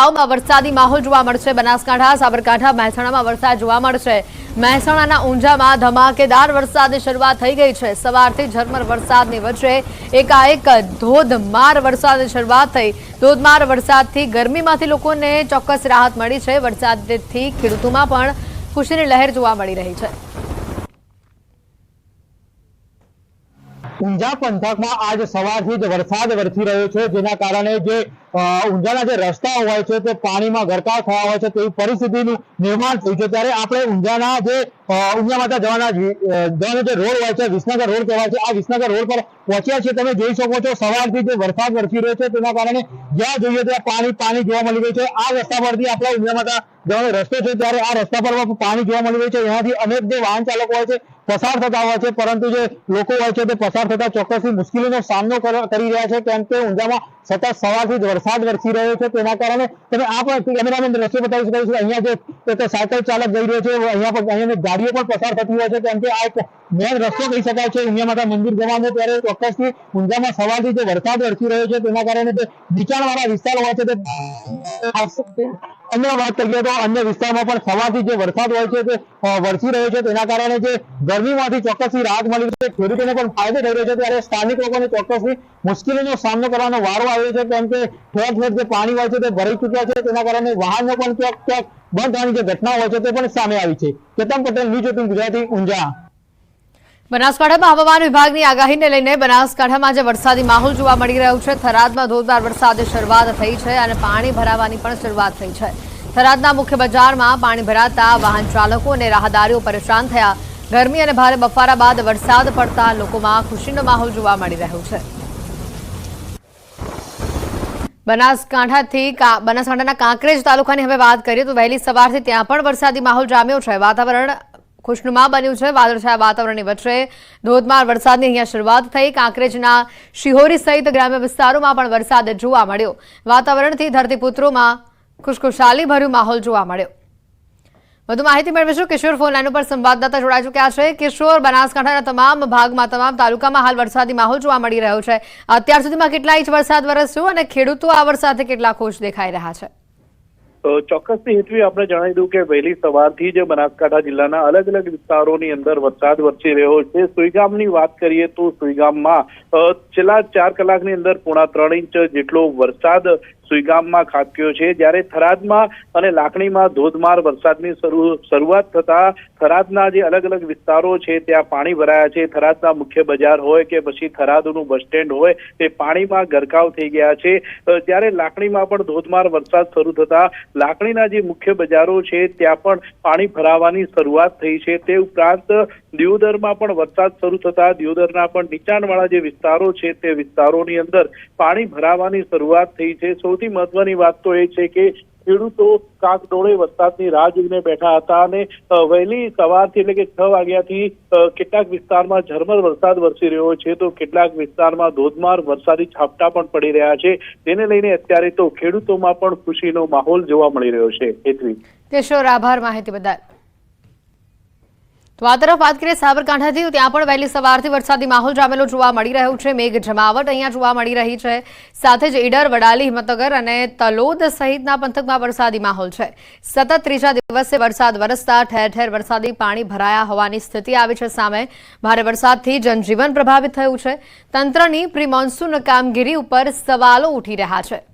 જિલ્લાઓમાં વરસાદી માહોલ જોવા મળશે. બનાસકાંઠા, સાબરકાંઠા, મહેસાણામાં વરસાદ જોવા મળશે. મહેસાણાના ઊંઝામાં ધમાકેદાર વરસાદની શરૂઆત થઈ ગઈ છે. સવારથી ઝરમર વરસાદની વચ્ચે એકાએક ધોધમાર વરસાદની શરૂઆત થઈ. ધોધમાર વરસાદથી ગરમીમાંથી લોકોને ચોક્કસ રાહત મળી છે. વરસાદથી ખેડૂતોમાં પણ ખુશીની લહેર જોવા મળી રહી છે. ઊંઝા પંથકમાં આજ સવારથી જ વરસાદ વરસી રહ્યો છે, જેના કારણે જે ઊંઝાના જે રસ્તાઓ હોય છે, તે પાણીમાં ગરકાવ થયા હોય છે, તેવી પરિસ્થિતિનું નિર્માણ થયું છે. ત્યારે આપણે ઊંઝાના જે ઊંઝા માતા જવાના જવાનો જે રોડ હોય છે, વિસનગર રોડ કહેવાય છે, આ વિસનગર રોડ પર પહોંચ્યા છે. તમે જોઈ શકો છો, સવારથી જે વરસાદ વરસી રહ્યો છે, તેના કારણે જ્યાં જોઈએ ત્યાં પાણી પાણી જોવા મળી રહ્યું છે. આ રસ્તા પરથી આપણે ઊંઝા માતા જવાનો રસ્તો છે. ત્યારે આ રસ્તા પર પણ જોવા મળી રહ્યું છે. એનાથી અનેક જે વાહન ચાલકો હોય છે પસાર થતા હોય છે, પરંતુ જે લોકો હોય છે તે પસાર થતા ચોક્કસથી મુશ્કેલીનો સામનો કર- રહ્યા છે, કેમ કે ઊંઝામાં સતત સવારથી જ વરસાદ વરસી રહ્યો છે, તેના કારણે તમે આ પણ કેમેરામેન દ્રશ્ય બતાવી શકો છો અહીંયા જે સાયકલ ચાલક જઈ રહ્યો છે, અહીંયા પણ, અહીંયા ગાડીઓ પણ પસાર થતી હોય છે, કેમ કે આ મેન રસ્તો કહી શકાય છે ઉમિયા માતા મંદિર જવાનો ત્યારે ચોક્કસથી ઊંઝામાં સવારથી જે વરસાદ વરસી રહ્યો છે, તેના કારણે જે નીચાણવાળા વિસ્તાર હોય છે, તે અન્ય વાત કરીએ તો અન્ય વિસ્તારમાં પણ સવારથી જે વરસાદ હોય છે, તે વરસી રહ્યો છે, તેના કારણે જે ગરમીમાંથી ચોક્કસથી રાહત મળી છે, ખેડૂતોને પણ ફાયદો થઈ રહ્યો છે, ત્યારે સ્થાનિક લોકોને ચોક્કસથી મુશ્કેલીનો સામનો કરવાનો વારો આવ્યો છે, કેમ કે ઠેર ઠેર જે પાણી હોય છે, તે ભરાઈ ચૂક્યા છે, તેના કારણે વાહનો પણ ક્યાંક ક્યાંક બંધ થવાની જે ઘટના હોય છે, તે પણ સામે આવી છે. Ketan Patel, news eighteen Gujarati, Unjha. બનાસકાંઠામાં હવામાન વિભાગની આગાહીને લઈને બનાસકાંઠામાં જે વરસાદી માહોલ જોવા મળી રહ્યો છે. થરાદમાં ધોધમાર વરસાદની શરૂઆત થઈ છે અને પાણી ભરાવાની પણ શરૂઆત થઈ છે. થરાદના મુખ્ય બજારમાં પાણી ભરાતા વાહન ચાલકો અને રાહદારીઓ પરેશાન થયા. ગરમી અને ભારે બફારા બાદ વરસાદ પડતા લોકોમાં ખુશીનો માહોલ જોવા મળી રહ્યો છે. બનાસકાંઠાથી બનાસકાંઠાના કાંકરેજ તાલુકાની હવે વાત કરીએ તો વહેલી સવારથી ત્યાં પણ વરસાદી માહોલ જામ્યો છે. વાતાવરણ ખુશનુમા બન્યું છે. વાદળછાયા વાતાવરણની વચ્ચે ધોધમાર વરસાદની અહીંયા શરૂઆત થઈ. કાંકરેજના શિહોરી સહિત ગ્રામ્ય વિસ્તારોમાં પણ વરસાદ જોવા મળ્યો. વાતાવરણથી ધરતીપુત્રોમાં ખુશખુશાલી ભર્યું માહોલ જોવા મળ્યો. વધુ માહિતી મેળવીશું. કિશોર ફોન લાઈન ઉપર સંવાદદાતા જોડાઈ ચૂક્યા છે. કિશોર, બનાસકાંઠાના તમામ ભાગમાં, તમામ તાલુકામાં હાલ વરસાદી માહોલ જોવા મળી રહ્યો છે. અત્યાર સુધીમાં કેટલા ઇંચ વરસાદ વરસ્યો અને ખેડૂતો આ વરસાદથી કેટલા ખુશ દેખાઈ રહ્યા છે. ચોક્કસથી હેતવી આપણે જણાવી દઉં કે વહેલી સવારથી જ બનાસકાંઠા જિલ્લાના અલગ અલગ વિસ્તારોની અંદર વરસાદ વરસી રહ્યો છે. સુઈગામની વાત કરીએ તો સુઈગામમાં છેલ્લા ચાર કલાકની અંદર પોણા ત્રણ ઇંચ જેટલો વરસાદ સુઈગામમાં ખાબક્યો છે. જ્યારે થરાદમાં અને લાકડીમાં ધોધમાર વરસાદની શરૂ- શરૂઆત થતા થરાદના જે અલગ અલગ વિસ્તારો છે, ત્યાં પાણી ભરાયા છે. થરાદના મુખ્ય બજાર હોય કે પછી થરાદનું બસ સ્ટેન્ડ હોય, તે પાણીમાં ગરકાવ થઈ ગયા છે. જ્યારે લાકડીમાં પણ ધોધમાર વરસાદ શરૂ થતા લાકડીના જે મુખ્ય બજારો છે, ત્યાં પણ પાણી ભરાવાની શરૂઆત થઈ છે. તે ઉપરાંત દિયોદરમાં પણ વરસાદ શરૂ થતા દિયોદરના પણ નીચાણવાળા જે વિસ્તારો છે, તે વિસ્તારોની અંદર પાણી ભરાવાની શરૂઆત થઈ છે. સૌથી મહત્વની વાત તો એ છે કે ખેડૂતો કાકડોળે વરસાદની રાહ જોઈને બેઠા હતા અને વહેલી સવારથી એટલે કે છ વાગ્યાથી કેટલાક વિસ્તારમાં ઝરમર વરસાદ વરસી રહ્યો છે તો કેટલાક વિસ્તારમાં ધોધમાર વરસાદી છાપટા પણ પડી રહ્યા છે. તેને લઈને અત્યારે તો ખેડૂતોમાં પણ ખુશીનો માહોલ જોવા મળી રહ્યો છે. હેતવી કિશોર, આભાર માહિતી બદલ. તો આ તરફ વાત કરીએ સાબરકાંઠાથી ત્યાં પણ વહેલી સવારથી વરસાદી માહોલ જામેલો જોવા મળી રહ્યો છે. મેઘ જમાવટ અહીંયા જોવા મળી રહી છે. સાથે જ ઈડર, વડાલી, હિંમતનગર અને તલોદ સહિતના પંથકમાં વરસાદી માહોલ છે. સતત ત્રીજા દિવસે વરસાદ વરસતા ઠેર ઠેર વરસાદી પાણી ભરાયા હોવાની સ્થિતિ આવી છે સામે. ભારે વરસાદથી જનજીવન પ્રભાવિત થયું છે. તંત્રની પ્રી મોન્સૂન કામગીરી ઉપર સવાલો ઉઠી રહ્યા છે.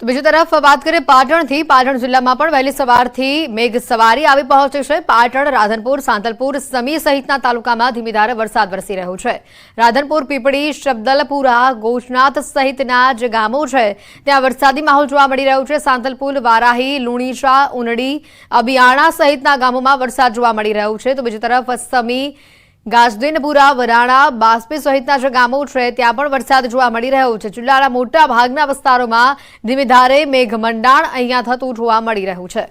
તો બીજી તરફ વાત કરીએ પાટણથી. પાટણ જિલ્લામાં પણ વહેલી સવારથી મેઘ સવારી આવી પહોંચી છે. પાટણ, રાધનપુર, સાંતલપુર સમી સહિતના તાલુકામાં ધીમી ધારે વરસાદ વરસી રહ્યો છે. રાધનપુર, પીપળી, શબ્દલપુરા ગોચનાથ સહિતના જે ગામો છે, ત્યાં વરસાદી માહોલ જોવા મળી રહ્યો છે. સાંતલપુર, વારાહી લુણીશા ઉનડી અબિયાણા સહિતના ગામોમાં વરસાદ જોવા મળી રહ્યો છે. તો બીજી તરફ સમી ગાજદીનપુરા વરાણા, બાસ્પી સહિતના જે ગામો છે, ત્યાં પણ વરસાદ જોવા મળી રહ્યો છે. જિલ્લાના મોટા ભાગના વિસ્તારોમાં ધીમી ધારે મેઘમંડાણ અહીંયા થતું જોવા મળી રહ્યું છે.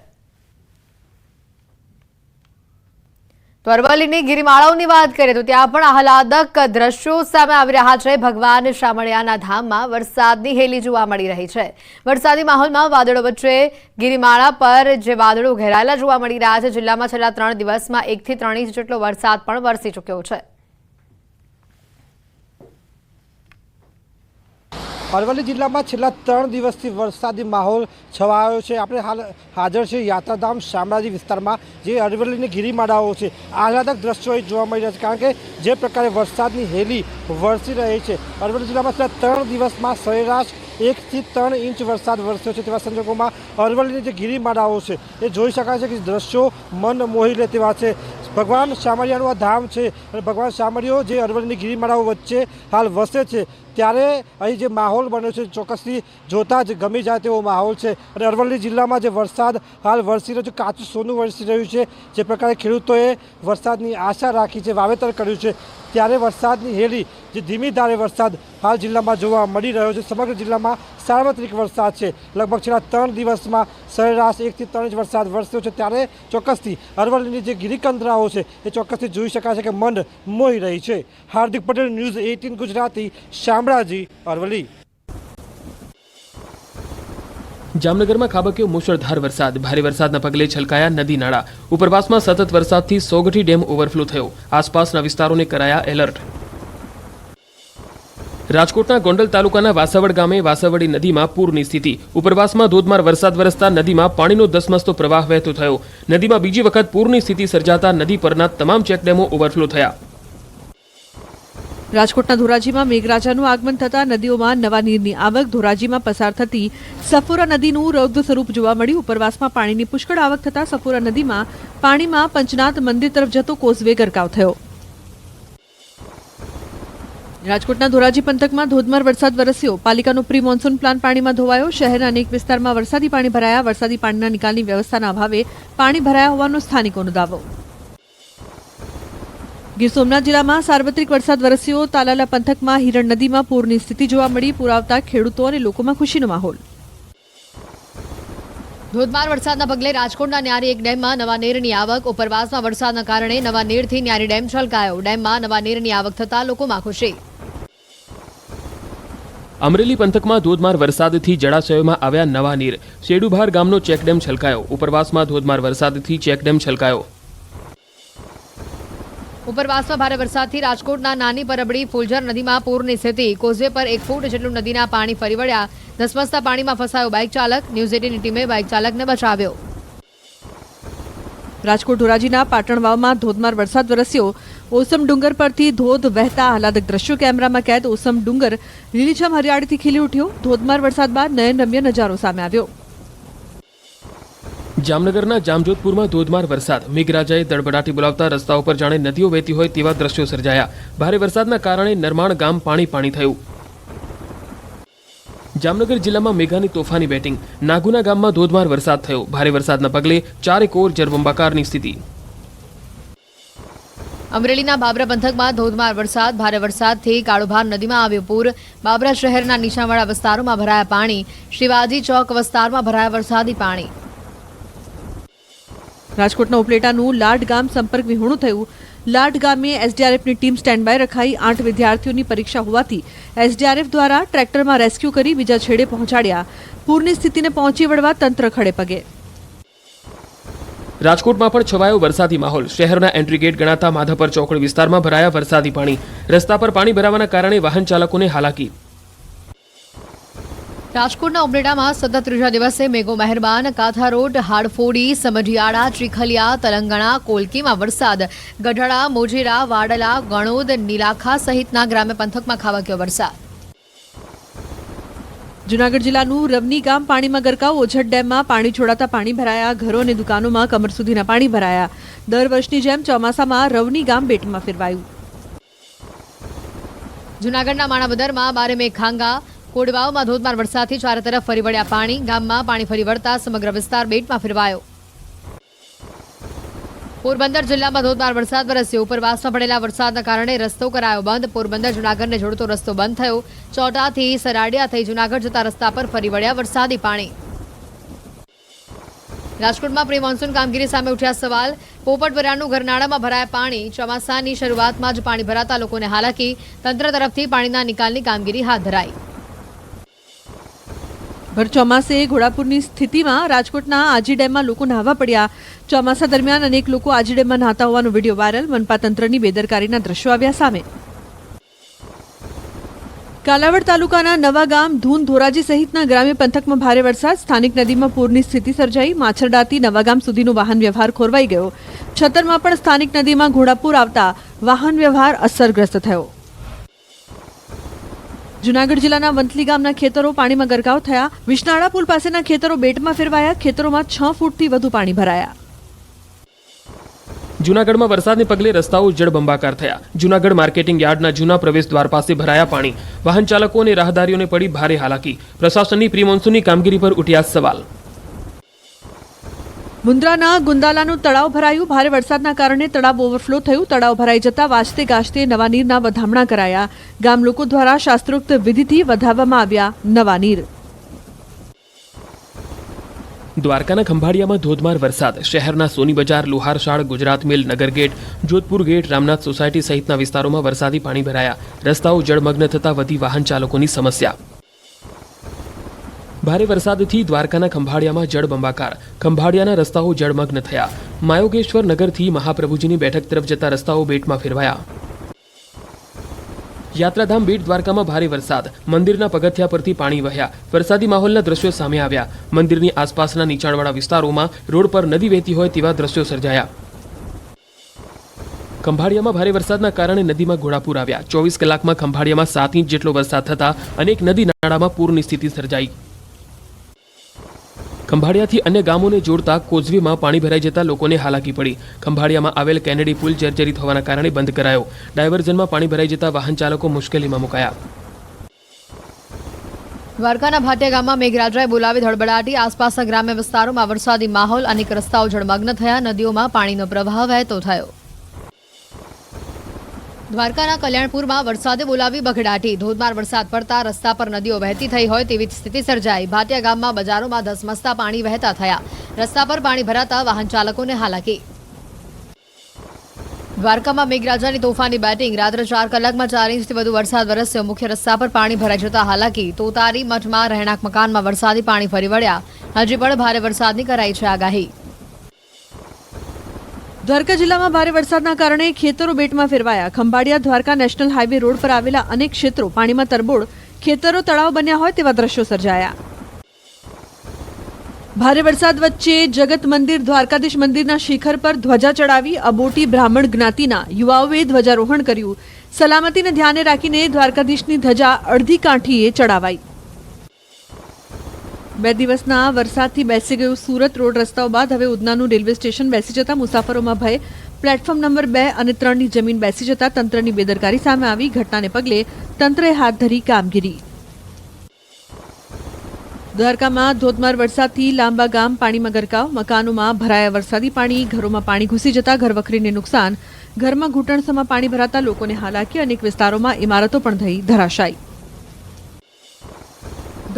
તો અરવલ્લીની ગિરિમાળાઓની વાત કરીએ તો ત્યાં પણ આહલાદક દ્રશ્યો સામે આવી રહ્યા છે. ભગવાન શામળિયાના ધામમાં વરસાદની હેલી જોવા મળી રહી છે. વરસાદી માહોલમાં વાદળો વચ્ચે ગિરિમાળા પર જે વાદળો ઘેરાયેલા જોવા મળી રહ્યા છે. જિલ્લામાં છેલ્લા ત્રણ દિવસમાં એકથી ત્રણ ઇંચ જેટલો વરસાદ પણ વરસી ચૂક્યો છે. અરવલ્લી જિલ્લામાં છેલ્લા ત્રણ દિવસથી વરસાદી માહોલ છવાયો છે. આપણે હાલ હાજર છે યાત્રાધામ શામળાજી વિસ્તારમાં, જે અરવલ્લીની ગિરિમાળાઓ છે. આહલાદક દ્રશ્યો જોવા મળી રહ્યા છે, કારણ કે જે પ્રકારે વરસાદની હેલી વરસી રહી છે. અરવલ્લી જિલ્લામાં છેલ્લા ત્રણ દિવસમાં સરેરાશ એકથી ત્રણ ઇંચ વરસાદ વરસ્યો છે. તેવા સંજોગોમાં અરવલ્લીની જે ગિરિમાળાઓ છે, એ જોઈ શકાય છે કે દ્રશ્યો મન મોહી લે તેવા છે. ભગવાન શામળિયાનું આ ધામ છે અને ભગવાન શામળિયો જે અરવલ્લીની ગિરિમાળાઓ વચ્ચે હાલ વસે છે ત્યારે અહીં જે માહોલ બન્યો છે, ચોક્કસથી જોતાં જ ગમી જાય તેવો માહોલ છે. અને અરવલ્લી જિલ્લામાં જે વરસાદ હાલ વરસી રહ્યો છે, કાચું સોનું વરસી રહ્યું છે, જે પ્રકારે ખેડૂતોએ વરસાદની આશા રાખી છે, વાવેતર કર્યું છે. ત્યારે વરસાદની હેલી, જે ધીમી ધારે વરસાદ હાલ જિલ્લામાં જોવા મળી રહ્યો છે. સમગ્ર જિલ્લામાં સાર્વત્રિક વરસાદ છે. લગભગ છેલ્લા ત્રણ દિવસમાં સરેરાશ એકથી ત્રણ ઇંચ વરસાદ વરસ્યો છે. ત્યારે ચોક્કસથી અરવલ્લીની જે ગિરિકંદરાઓ છે, એ ચોક્કસથી જોઈ શકાય છે કે મન મોહી રહી છે. હાર્દિક પટેલ, ન્યૂઝ એઇટીન ગુજરાતી શામળાજી અરવલી જામનગરમાં ખાબક્યો મુશળધાર વરસાદ. ભારે વરસાદના પગલે છલકાયા નદી નાળા. ઉપરવાસમાં સતત વરસાદથી સોગઠી ડેમ ઓવરફ્લો થયો. આસપાસના વિસ્તારોને કરાયા એલર્ટ. રાજકોટના ગોંડલ તાલુકાના વાસવડ ગામે વાસવડી નદીમાં પૂરની સ્થિતિ. ઉપરવાસમાં ધોધમાર વરસાદ વરસતા નદીમાં પાણીનો ધસમસતો પ્રવાહ વહેતો થયો. નદીમાં બીજી વખત પૂરની સ્થિતિ સર્જાતા નદી પરના તમામ ચેકડેમો ઓવરફ્લો થયા. રાજકોટના ધોરાજીમાં મેઘરાજાનું આગમન થતાં નદીઓમાં નવા નીરની આવક, ધોરાજીમાં પસાર થતી સફોરા નદીનું રૌદ્ર સ્વરૂપ જોવા મળ્યું. ઉપરવાસમાં પાણીની પુષ્કળ આવક થતાં સફોરા નદીમાં પાણીમાં પંચનાથ મંદિર તરફ જતો કોઝવે ગરકાવ થયો. રાજકોટના ધોરાજી પંથકમાં ધોધમાર વરસાદ વરસ્યો. પાલિકાનો પ્રી મોન્સૂન પ્લાન પાણીમાં ધોવાયો. શહેરના અનેક વિસ્તારમાં વરસાદી પાણી ભરાયા. વરસાદી પાણીના નિકાલની વ્યવસ્થાના અભાવે પાણી ભરાયા હોવાનો સ્થાનિકોનો દાવો. ગીર સોમનાથ જિલ્લામાં સાર્વત્રિક વરસાદ વરસ્યો. તાલાલા પંથકમાં હિરણ નદીમાં પૂરની સ્થિતિ જોવા મળી. પૂર આવતા ખેડૂતો અને લોકોમાં ખુશીનો માહોલ. ધોધમાર વરસાદના પગલે રાજકોટના ન્યારી એક ડેમમાં નવા નીરની આવક. ઉપરવાસમાં વરસાદના કારણે નવા નીરથી ન્યારી ડેમ છલકાયો. ડેમમાં નવા નીરની આવક થતાં લોકોમાં ખુશી. અમરેલી પંથકમાં ધોધમાર વરસાદથી જળાશયોમાં આવ્યા નવા નીર. શેડુભાર ગામનો ચેકડેમ છલકાયો. ઉપરવાસમાં ધોધમાર વરસાદથી ચેકડેમ છલકાયો. ઉપરવાસમાં ભારે વરસાદથી રાજકોટના નાની પરબડી ફુલઝર નદીમાં પૂરની સ્થિતિ. કોઝવે પર એક ફૂટ જેટલું નદીના પાણી ફરી વળ્યા. ધસમસતા પાણીમાં ફસાયો બાઇક ચાલક. ન્યૂઝ એટીની ટીમે બાઇક ચાલકને બચાવ્યો. રાજકોટ ધોરાજીના પાટણ વાવમાં ધોધમાર વરસાદ વરસ્યો. ઓસમ ડુંગર પરથી ધોધ વહેતા આહલાદક દ્રશ્યો. કેમેરામાં કેદ ઓસમ ડુંગર. લીલીછમ હરિયાળીથી ખીલી ઉઠ્યો. ધોધમાર વરસાદ બાદ નયનરમ્ય નજારો સામે આવ્યો. જામનગરના જામજોધપુરમાં ધોધમાર વરસાદ. મેઘરાજાએ દડબડાટી બોલાવતા રસ્તાઓ પર જાણે નદીઓ વહેતી હોય તેવા દ્રશ્યો સર્જાયા. ભારે વરસાદના કારણે નરમાણ ગામ પાણી પાણી થયું. જામનગર જિલ્લામાં મેઘાની તોફાની બેટિંગ. નાગુના ગામમાં ધોધમાર વરસાદ થયો. ભારે વરસાદના પગલે ચારેક ઓર જળબંબાકારની સ્થિતિ. અમરેલીના બાબરા પંથકમાં ધોધમાર વરસાદ, ભારે વરસાદથી કાળુભાર નદીમાં આવ્યો પૂર. બાબરા શહેરના નીચાણવાળા વિસ્તારોમાં ભરાયા પાણી. શિવાજી ચોક વિસ્તારમાં ભરાયા વરસાદી પાણી. રાજકોટના ઉપલેટાનું લાડ ગામ સંપર્ક વિહોણું થયું. લાડ ગામે એસડીઆરએફની ટીમ સ્ટેન્ડ બાય રખાઈ આઠ વિદ્યાર્થીઓની પરીક્ષા હોવાથી એસડીઆરએફ દ્વારા ટ્રેક્ટરમાં રેસ્ક્યુ કરી બીજા છેડે પહોંચાડ્યા. પૂરની સ્થિતિને પહોંચી વળવા તંત્ર ખડે પગે. રાજકોટમાં પણ છવાયો વરસાદી માહોલ. શહેરના એન્ટ્રી ગેટ ગણાતા માધાપર ચોકડી વિસ્તારમાં ભરાયા વરસાદી પાણી. રસ્તા પર પાણી ભરાવાના કારણે વાહન ચાલકોને હાલાકી. રાજકોટના ઉમરેડામાં સતત ત્રીજા દિવસે મેઘો મહેરબાન કાથા રોડ હાડફોડી, સમઢિયાળા ચીખલિયા તલંગણા કોલકીમાં વરસાદ. ગઢડા મોજેરા વાડલા, ગણોદ, નીલાખા સહિતના ગ્રામ્ય પંથકમાં ખાવાક્યો વરસાદ. જુનાગઢ જિલ્લાનું રવની ગામ પાણીમાં ગરકાવ. ઓછડ ડેમમાં પાણી છોડાતા પાણી ભરાયા. ઘરો અને દુકાનોમાં કમર સુધીના પાણી ભરાયા. દર વર્ષની જેમ ચોમાસામાં રવની ગામ બેટમાં ફેરવાયું. જૂનાગઢના માણાવદરમાં બારે મેઘ ખાંગા કોડવાવમાં ધોધમાર વરસાદથી ચારે તરફ ફરી વળ્યા પાણી. ગામમાં પાણી ફરી વળતા સમગ્ર વિસ્તાર બેટમાં ફેરવાયો. પોરબંદર જિલ્લામાં ધોધમાર વરસાદ વરસ્યો. ઉપરવાસમાં પડેલા વરસાદના કારણે રસ્તો કરાયો બંધ. પોરબંદર જૂનાગઢને જોડતો રસ્તો બંધ થયો. ચોટાથી સરાડિયા થઈ જૂનાગઢ જતા રસ્તા પર ફરી વળ્યા વરસાદી પાણી. રાજકોટમાં પ્રી મોન્સૂન કામગીરી સામે ઉઠ્યા સવાલ. પોપટવરાનું ઘરનાળામાં ભરાયા પાણી. ચોમાસાની શરૂઆતમાં જ પાણી ભરાતા લોકોને હાલાકી. તંત્ર તરફથી પાણીના નિકાલની કામગીરી હાથ ધરાઈ. ભર ચોમાસે ઘોડાપુરની સ્થિતિમાં રાજકોટના આજી ડેમમાં લોકો નાહવા પડ્યા. ચોમાસા દરમિયાન અનેક લોકો આજી ડેમમાં નહાતા હોવાનો વીડિયો વાયરલ. મનપા તંત્રની બેદરકારીના દ્રશ્યો આવ્યા સામે. કાલાવડ તાલુકાના નવા ગામ ધૂન ધોરાજી સહિતના ગ્રામ્ય પંથકમાં ભારે વરસાદ. સ્થાનિક નદીમાં પૂરની સ્થિતિ સર્જાઈ. માછરડાથી નવા ગામ સુધીનો વાહન વ્યવહાર ખોરવાઈ ગયો. છતરમાં પણ સ્થાનિક નદીમાં ઘોડાપુર આવતા વાહન વ્યવહાર અસરગ્રસ્ત થયો. જુનાગઢ જિલ્લાના વંથલી ગામના ખેતરો પાણીમાં ગરકાવ થયા. વિશનાળા પુલ પાસેના ખેતરો બેટમાં ફેરવાયા. ખેતરોમાં છ ફૂટથી વધુ પાણી ભરાયા. જુનાગઢમાં વરસાદને પગલે રસ્તાઓ જળબંબાકાર થયા. જુનાગઢ માર્કેટિંગ યાર્ડના જૂના પ્રવેશ દ્વાર પાસે ભરાયા પાણી. વાહન ચાલકો અને રાહદારીઓને પડી ભારે હાલાકી. પ્રશાસનની પ્રી મોન્સૂનની કામગીરી પર ઉઠ્યા સવાલ. મુન્દ્રાના ગુંદાલાનું તળાવ ભરાયું. ભારે વરસાદના કારણે તળાવ ઓવરફ્લો થયું. તળાવ ભરાઈ જતા વાજતે ગાજતે નવા નીરના વધામણા કરાયા. ગામ લોકો દ્વારા શાસ્ત્રોક્ત વિધિથી વધાવવામાં આવ્યા નવા નીર દ્વારકાના ખંભાળિયામાં ધોધમાર વરસાદ. શહેરના Soni Bazaar Luharshal, Gujarat mill Nagar gate Jodhpur gate, Ramnath society સહિતના વિસ્તારોમાં વરસાદી પાણી ભરાયા. રસ્તાઓ જળમગ્ન થતા વધી વાહન ચાલકોની સમસ્યા. ભારે વરસાદથી દ્વારકાના ખંભાળિયામાં જળબંબાકાર ખંભાળિયાના રસ્તાઓ જળમગ્ન થયા. માયોગેશ્વર નગરથી મહાપ્રભુજીની બેઠક તરફ જતા રસ્તાઓ બેટમાં ફેરવાયા. યાત્રાધામ બેટ દ્વારકામાં ભારે વરસાદ. મંદિરના પગથિયા પરથી પાણી વહ્યા. વરસાદી માહોલના દ્રશ્યો સામે આવ્યા. મંદિરની આસપાસના નીચાણવાળા વિસ્તારોમાં રોડ પર નદી વહેતી હોય તેવા દ્રશ્યો સર્જાયા. ખંભાળિયામાં ભારે વરસાદના કારણે નદીમાં ઘોડાપૂર આવ્યા. ચોવીસ કલાકમાં ખંભાળિયામાં સાત ઇંચ જેટલો વરસાદ થતા અનેક નદી નાળામાં પૂરની સ્થિતિ સર્જાઈ. ખંભાળિયાથી અન્ય ગામોને જોડતા કોઝવીમાં પાણી ભરાઈ જતા લોકોને હાલાકી પડી. ખંભાળિયામાં આવેલ કેનેડી પુલ જર્જરિત હોવાના કારણે બંધ કરાયો. ડાયવર્ઝનમાં પાણી ભરાઈ જતા વાહન ચાલકો મુશ્કેલીમાં મુકાયા. દ્વારકાના ભાટિયા ગામમાં મેઘરાજાએ બોલાવી ધડબડાટી. આસપાસના ગ્રામ્ય વિસ્તારોમાં વરસાદી માહોલ, અનેક રસ્તાઓ જળમગ્ન થયા. નદીઓમાં પાણીનો પ્રવાહ વહેતો થયો. દ્વારકાના કલ્યાણપુરમાં વરસાદે બોલાવી બગડાટી. ધોધમાર વરસાદ પડતા રસ્તા પર નદીઓ વહેતી થઈ હોય તેવી સ્થિતિ સર્જાઈ. ભાટિયા ગામમાં બજારોમાં ધસમસતા પાણી વહેતા થયા. રસ્તા પર પાણી ભરાતા વાહન ચાલકોને હાલાકી. દ્વારકામાં મેઘરાજાની તોફાની બેટિંગ. રાત્રે ચાર કલાકમાં ચાર ઇંચથી વધુ વરસાદ વરસ્યો. મુખ્ય રસ્તા પર પાણી ભરાઈ જતા હાલાકી. તોતારી મઠમાં રહેણાંક મકાનમાં વરસાદી પાણી ફરી વળ્યા. હજી પણ ભારે વરસાદની કરાઈ છે આગાહી. દ્વારકા જિલ્લામાં ભારે વરસાદના કારણે ખેતરો બેટમાં ફેરવાયા. Khambhalia, Dwarka national highway road પર આવેલા અનેક ક્ષેત્રો પાણીમાં તરબોળ. ખેતરો તળાવ બન્યા હોય તેવા દ્રશ્યો સર્જાયા. ભારે વરસાદ વચ્ચે જગત મંદિર, દ્વારકાધીશ મંદિરના શિખર પર ધ્વજા ચડાવી અબોટી બ્રાહ્મણ જ્ઞાતિના યુવાઓએ ધ્વજારોહણ કર્યું. સલામતીને ધ્યાને રાખીને દ્વારકાધીશની ધજા અડધી કાંઠીએ ચડાવાઈ. બે દિવસના વરસાદથી બેસી ગયું સુરત રોડ રસ્તાઓ બાદ હવે ઉધનાનું રેલવે સ્ટેશન બેસી જતા મુસાફરોમાં ભય. પ્લેટફોર્મ નંબર બે અને ત્રણની જમીન બેસી જતા તંત્રની બેદરકારી સામે આવી. ઘટનાને પગલે તંત્રએ હાથ ધરી કામગીરી. દ્વારકામાં ધોધમાર વરસાદથી લાંબા ગામ પાણીમાં ગરકાવ મકાનોમાં ભરાયા વરસાદી પાણી, ઘરોમાં પાણી ઘૂસી જતા ઘરવખરીને નુકસાન. ઘરમાં ઘૂંટણસમાં પાણી ભરાતા લોકોને હાલાકી, અનેક વિસ્તારોમાં ઇમારતો પણ થઈ ધરાશાયી.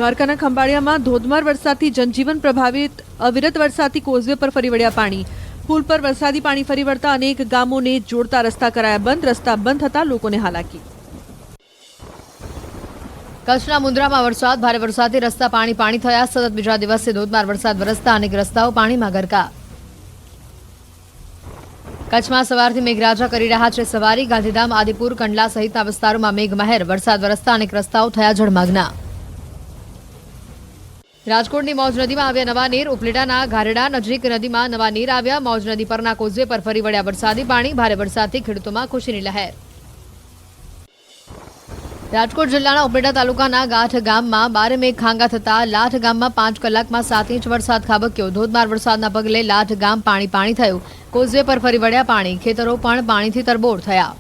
દ્વારકાના ખંભાળિયામાં ધોધમાર વરસાદથી જનજીવન પ્રભાવિત, અવિરત વરસાદથી કોઝવે પર ફરી વળ્યા પાણી. પુલ પર વરસાદી પાણી ફરી વળતા અનેક ગામોને જોડતા રસ્તા કરાયા બંધ, રસ્તા બંધ થતા લોકોને હાલાકી. કચ્છના મુન્દ્રામાં વરસાદ, ભારે વરસાદથી રસ્તા પાણી પાણી થયા. સતત બીજા દિવસે ધોધમાર વરસાદ વરસતા અનેક રસ્તાઓ પાણીમાં ગરકા. કચ્છમાં સવારથી મેઘરાજા કરી રહ્યા છે સવારી. ગાંધીધામ, આદિપુર, કંડલા સહિતના વિસ્તારોમાં મેઘમહેર. વરસાદ વરસતા અનેક રસ્તાઓ થયા જળમગ્ન. રાજકોટની મોજ નદીમાં આવ્યા નવા નીર, ઉપલેટાના ઘારેડા નજીક નદીમાં નવા નીર આવ્યા. મોજ નદી પરના કોઝવે પર ફરી વળ્યા વરસાદી પાણી. ભારે વરસાદથી ખેડૂતોમાં ખુશીની લહેર. રાજકોટ જિલ્લાના ઉપલેટા તાલુકાના ગાંઠ ગામમાં બારે મેઘ ખાંગા થતા લાઠ ગામમાં પાંચ કલાકમાં સાત ઇંચ વરસાદ ખાબક્યો. ધોધમાર વરસાદના પગલે લાઠ ગામ પાણી પાણી થયું. કોઝવે પર ફરી વળ્યા પાણી. ખેતરો પણ પાણીથી તરબોળ થયા.